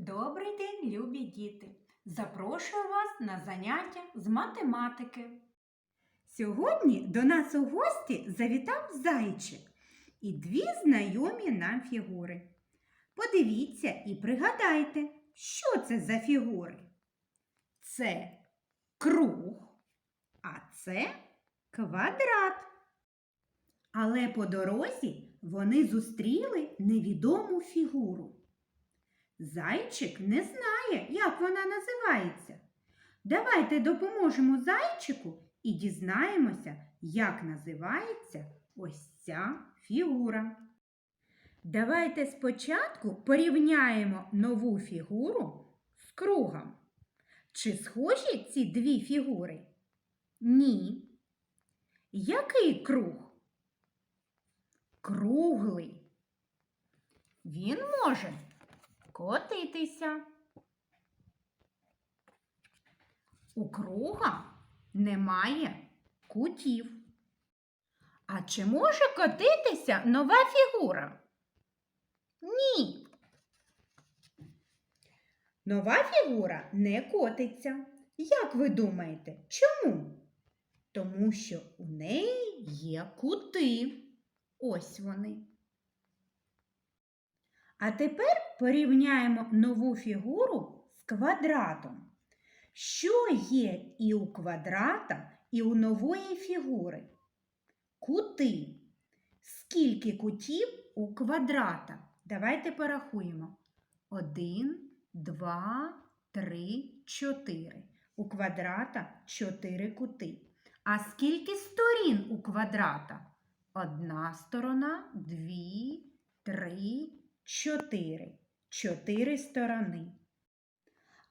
Добрий день, любі діти! Запрошую вас на заняття з математики. Сьогодні до нас у гості завітав зайчик і дві знайомі нам фігури. Подивіться і пригадайте, що це за фігури. Це круг, а це квадрат. Але по дорозі вони зустріли невідому фігуру. Зайчик не знає, як вона називається. Давайте допоможемо зайчику і дізнаємося, як називається ось ця фігура. Давайте спочатку порівняємо нову фігуру з кругом. Чи схожі ці дві фігури? Ні. Який круг? Круглий. Він може котитися. У круга немає кутів. А чи може котитися нова фігура? Ні. Нова фігура не котиться. Як ви думаєте, чому? Тому що у неї є кути. Ось вони. А тепер порівняємо нову фігуру з квадратом. Що є і у квадрата, і у нової фігури? Кути. Скільки кутів у квадрата? Давайте порахуємо. Один, два, три, чотири. У квадрата чотири кути. А скільки сторін у квадрата? Одна сторона, дві, три, чотири. Чотири сторони.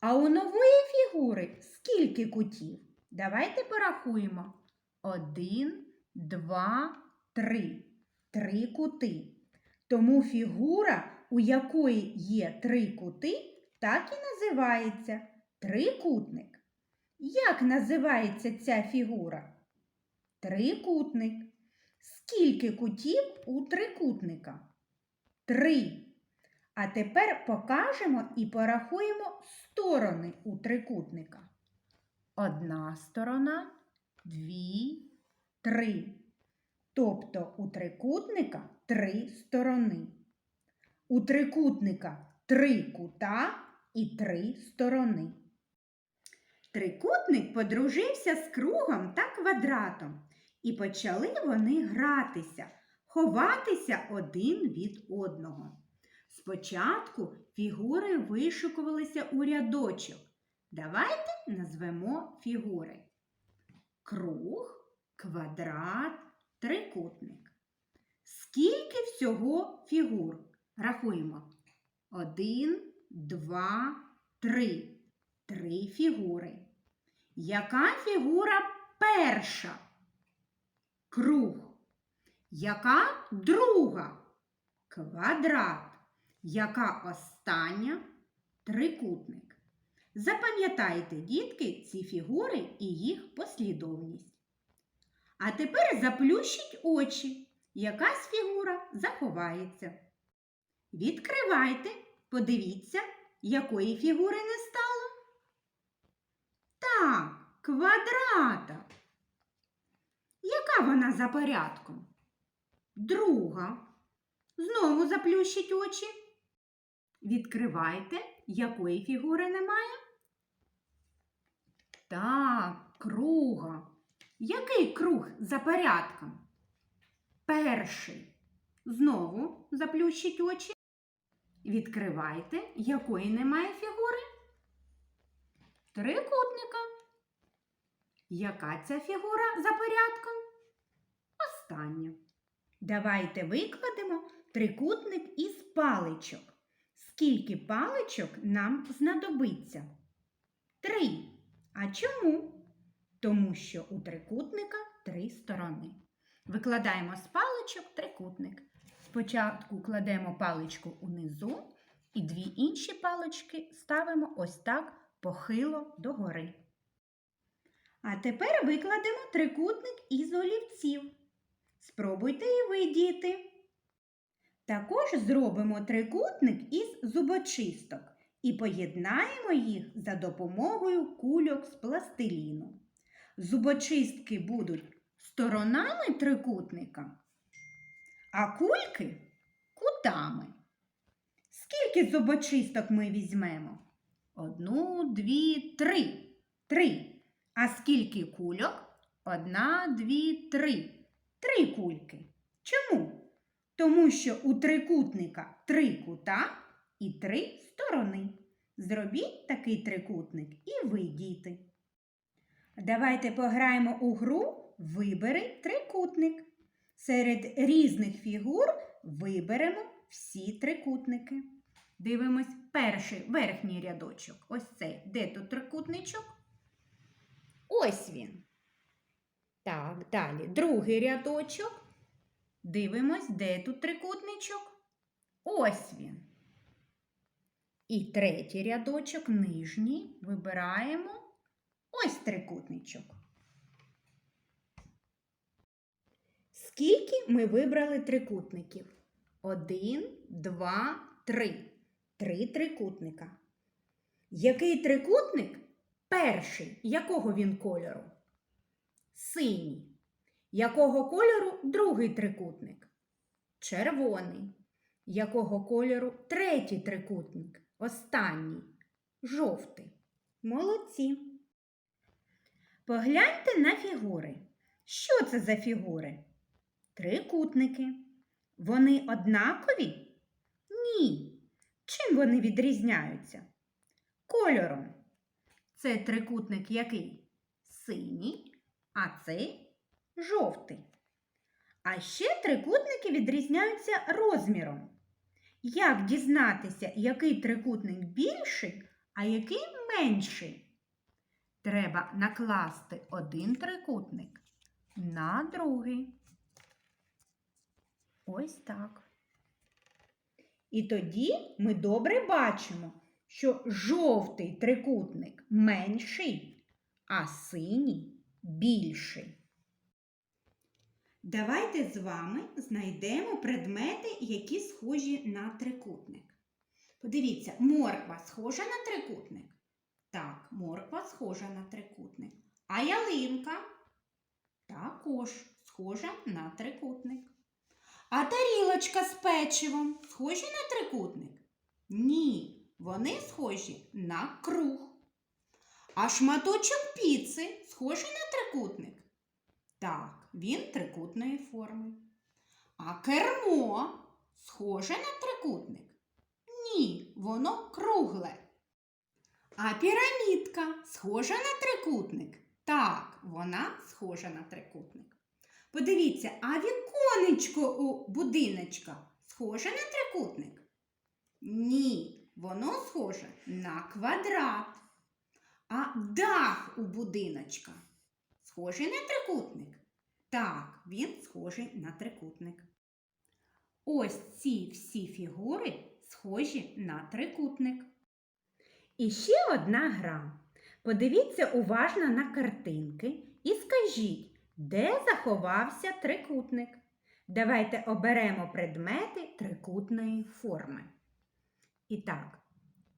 А у нової фігури скільки кутів? Давайте порахуємо. Один, два, три. Три кути. Тому фігура, у якої є три кути, так і називається трикутник. Як називається ця фігура? Трикутник. Скільки кутів у трикутника? Три. А тепер покажемо і порахуємо сторони у трикутника. Одна сторона, дві, три. Тобто у трикутника три сторони. У трикутника три кута і три сторони. Трикутник подружився з кругом та квадратом, і почали вони гратися, ховатися один від одного. Спочатку фігури вишукувалися у рядочок. Давайте назвемо фігури. Круг, квадрат, трикутник. Скільки всього фігур? Рахуємо. Один, два, три. Три фігури. Яка фігура перша? Круг. Яка друга? Квадрат. Яка остання? Трикутник. Запам'ятайте, дітки, ці фігури і їх послідовність. А тепер заплющіть очі. Якась фігура заховається. Відкривайте, подивіться, якої фігури не стало. Так, квадрата. Яка вона за порядком? Друга. Знову заплющіть очі. Відкривайте, якої фігури немає. Так, круга. Який круг за порядком? Перший. Знову заплющіть очі. Відкривайте, якої немає фігури. Трикутника. Яка ця фігура за порядком? Остання. Давайте викладемо трикутник із паличок. Скільки паличок нам знадобиться? Три. А чому? Тому що у трикутника три сторони. Викладаємо з паличок трикутник. Спочатку кладемо паличку унизу і дві інші палички ставимо ось так похило догори. А тепер викладемо трикутник із олівців. Спробуйте і ви, діти. Також зробимо трикутник із зубочисток і поєднаємо їх за допомогою кульок з пластиліну. Зубочистки будуть сторонами трикутника, а кульки кутами. Скільки зубочисток ми візьмемо? Одну, дві, три. Три. А скільки кульок? Одна, дві, три. Три кульки. Чому? Тому що у трикутника три кута і три сторони. Зробіть такий трикутник і ви, діти. Давайте пограємо у гру Вибери трикутник. Серед різних фігур виберемо всі трикутники. Дивимось перший верхній рядочок. Ось цей. Де тут трикутничок? Ось він. Так, далі. Другий рядочок. Дивимось, де тут трикутничок. Ось він. І третій рядочок, нижній, вибираємо ось трикутничок. Скільки ми вибрали трикутників? Один, два, три. Три трикутника. Який трикутник? Перший. Якого він кольору? Синій. Якого кольору другий трикутник? Червоний. Якого кольору третій трикутник? Останній. Жовтий. Молодці. Погляньте на фігури. Що це за фігури? Трикутники. Вони однакові? Ні. Чим вони відрізняються? Кольором. Це трикутник який? Синій, а цей жовтий. А ще трикутники відрізняються розміром. Як дізнатися, який трикутник більший, а який менший? Треба накласти один трикутник на другий. Ось так. І тоді ми добре бачимо, що жовтий трикутник менший, а синій більший. Давайте з вами знайдемо предмети, які схожі на трикутник. Подивіться, морква схожа на трикутник. Так, морква схожа на трикутник. А ялинка також схожа на трикутник. А тарілочка з печивом схожі на трикутник? Ні, вони схожі на круг. А шматочок піци схожий на трикутник? Так, він трикутної форми. А кермо схоже на трикутник? Ні, воно кругле. А пірамідка схожа на трикутник? Так, вона схожа на трикутник. Подивіться, а віконечко у будиночка схоже на трикутник? Ні, воно схоже на квадрат. А дах у будиночка схожий на трикутник? Так, він схожий на трикутник. Ось ці всі фігури схожі на трикутник. І ще одна гра. Подивіться уважно на картинки і скажіть, де заховався трикутник. Давайте оберемо предмети трикутної форми. І так,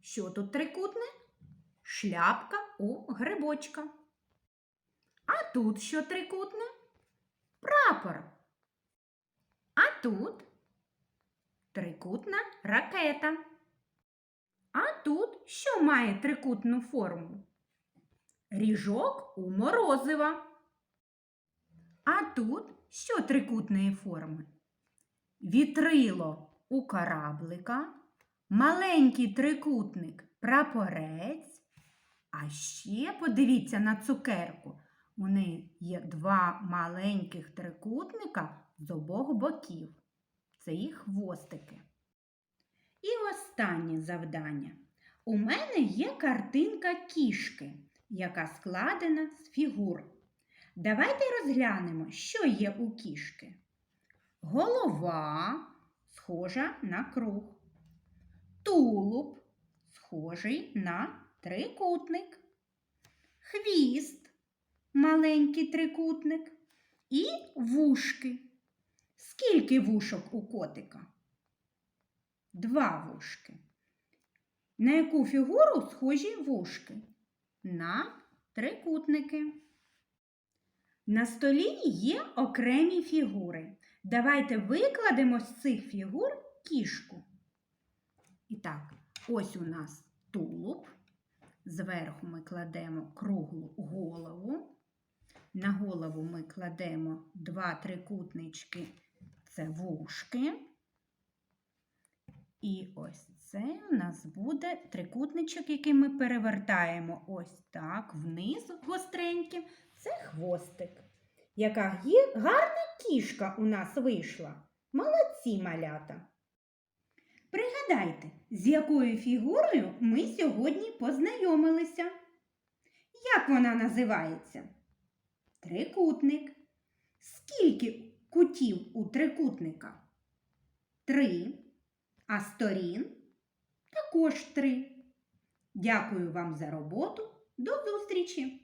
що тут трикутне? Шляпка у грибочка. А тут що трикутне? Прапор. А тут трикутна ракета. А тут що має трикутну форму? Ріжок у морозива. А тут що трикутної форми? Вітрило у кораблика, маленький трикутник прапорець. А ще подивіться на цукерку. У неї є два маленьких трикутника з обох боків. Це їх хвостики. І останнє завдання. У мене є картинка кішки, яка складена з фігур. Давайте розглянемо, що є у кішки. Голова схожа на круг. Тулуб схожий на трикутник. Хвіст маленький трикутник. І вушки. Скільки вушок у котика? Два вушки. На яку фігуру схожі вушки? На трикутники. На столі є окремі фігури. Давайте викладемо з цих фігур кішку. І так, ось у нас тулуб. Зверху ми кладемо круглу голову. На голову ми кладемо два трикутнички це вушки. І ось це у нас буде трикутничок, який ми перевертаємо ось так вниз гостреньким. Це хвостик. Яка є гарна кішка у нас вийшла. Молодці малята. Пригадайте, з якою фігурою ми сьогодні познайомилися. Як вона називається? Трикутник. Скільки кутів у трикутника? Три. А сторін також три. Дякую вам за роботу. До зустрічі!